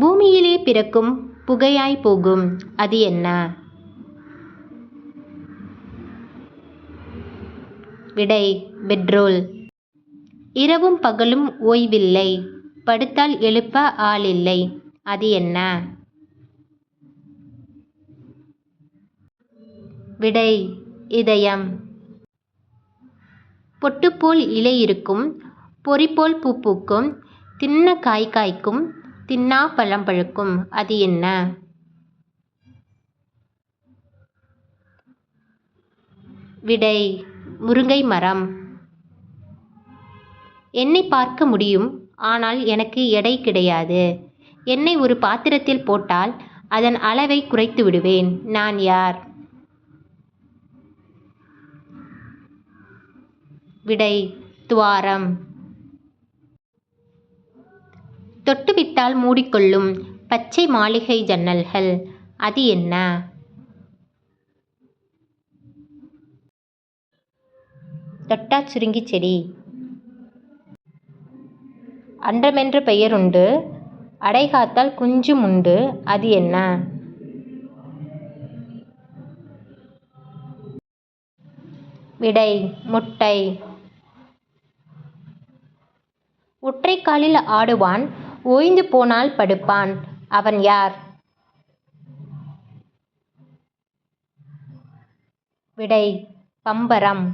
பூமியிலே பிறக்கும் புகையாய் போகும். அது என்ன? விடை பெட்ரோல். இரவும் பகலும் ஓய்வில்லை. படுத்தால் எழுப்ப ஆளில்லை. அது என்ன? விடை இதயம். பொட்டுப்போல் இலை இருக்கும். பொறிப்போல் பூ பூக்கும். தின்ன காய் காய்க்கும். தின்னா பழம் பழுக்கும் அது என்ன? விடை முருங்கை மரம். என்னை பார்க்க முடியும் ஆனால் எனக்கு எடை கிடையாது. என்னை ஒரு பாத்திரத்தில் போட்டால் அதன் அளவை குறைத்து விடுவேன். நான் யார்? விடை துவாரம். தொட்டுவிட்டால் மூடிக்கொள்ளும் பச்சை மாளிகை ஜன்னல்கள் அது என்ன? தொட்டா சுருங்கி செடி. அன்றமென்ற பெயருண்டு. அடைகாத்தால் குஞ்சும் உண்டு. அது என்ன? விடை முட்டை. ஒற்றைக்காலில் ஆடுவான் ஓய்ந்து போனால் படுப்பான். அவன் யார்? விடை பம்பரம்.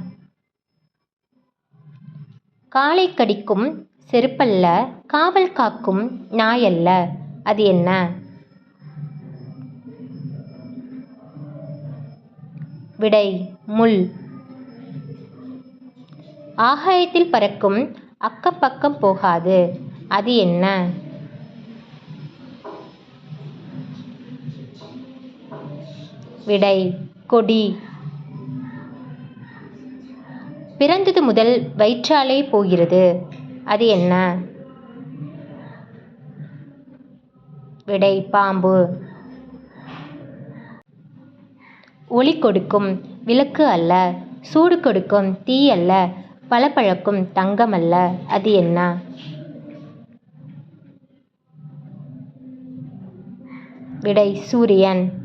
காலை கடிக்கும் செருப்பல்ல காவல் காக்கும் நாயல்ல. அது என்ன? விடை முள். ஆகாயத்தில் பறக்கும் அக்கப்பக்கம் போகாது. அது என்ன? விடை கொடி. பிறந்தது முதல் வயிற்றாலே போகிறது. அது என்ன? விடை பாம்பு. ஒளி கொடுக்கும் விளக்கு அல்ல சூடு கொடுக்கும் தீ அல்ல பளபளக்கும் தங்கம் அல்ல. அது என்ன? விடை சூரியன்.